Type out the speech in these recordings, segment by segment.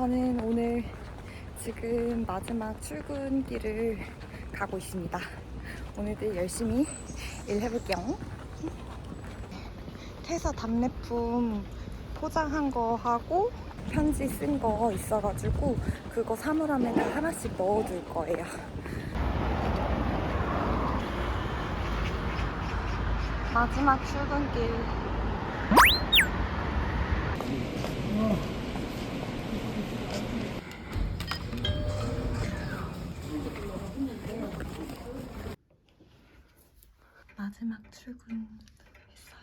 저는 오늘 지금 마지막 출근길을 가고 있습니다. 오늘도 열심히 일해볼게요. 퇴사 답례품 포장한 거 하고 편지 쓴 거 있어가지고 그거 사물함에다 하나씩 넣어둘 거예요. 마지막 출근길. 마지막 출근 했어요.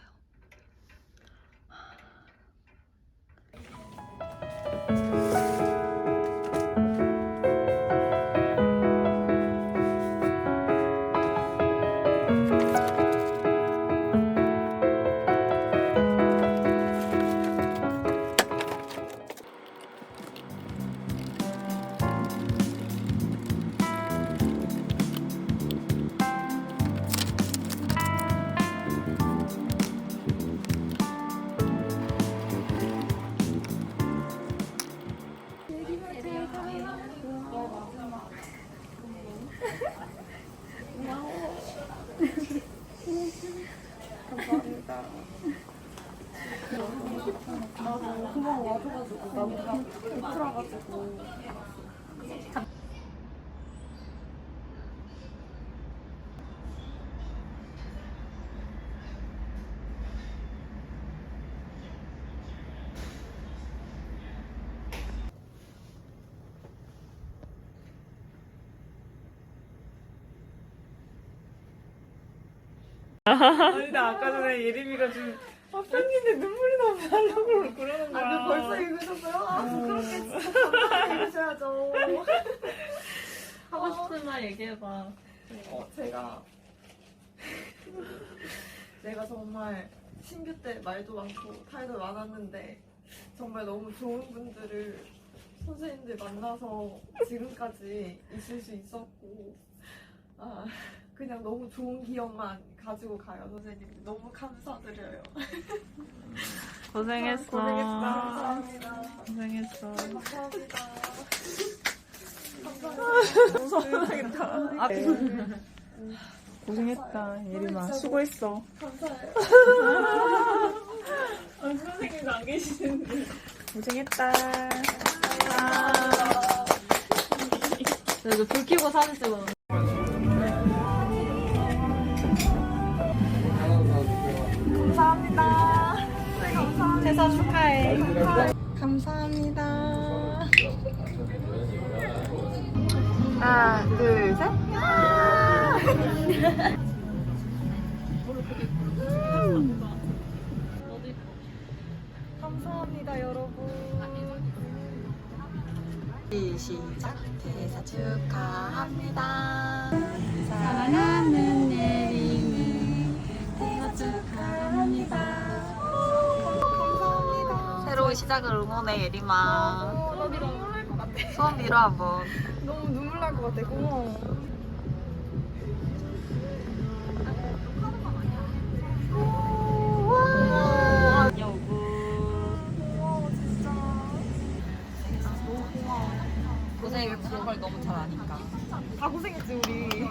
감사합니다. 나도 와줘가지고 나도 다 오프라가지고 아니 나 아까 전에 예림이가 좀 아, 팬인데 눈물이 나면 하려고 그러는 거야. 아, 벌써 읽으셨어요? 아, 그렇게 진짜 감사히 읽으셔야죠. 하고 싶은 말 얘기해봐. 어, 제가 내가 정말 신규 때 말도 많고 탈도 많았는데 정말 너무 좋은 분들을 선생님들 만나서 지금까지 있을 수 있었고 아, 그냥 너무 좋은 기억만 가지고 가요 선생님 너무 감사드려요 고생했어. 감사합니다 고생했어. 감사합니다 아, 고생했다, 예림아. 수고했어. 감사해요 선생님도 안 계시는데. 고생했다. 이거 불 켜고 사진 찍어. 퇴사 축하해. 감사합니다. 하나, 둘, 셋. 야! 감사합니다, 여러분. 시작. 퇴사 축하합니다. 사랑하는 새로운 시작을 응원해, 예림아. 어, 나 눈물 날 것 같아. 소원 빌어, 한번. 너무 눈물 날 것 같아. 고마워. 여구. 고마워, 진짜. 고생을 그런 걸 너무 잘 아니까. 다 고생했지, 우리.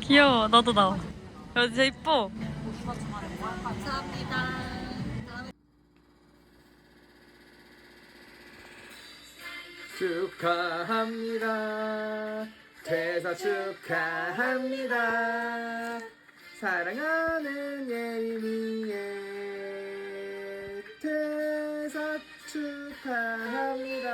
귀여워, 너도 나와. 야, 진짜 이뻐. 감사합니다. 축하합니다. 퇴사 축하합니다. 사랑하는 예림이의 퇴사 축하합니다.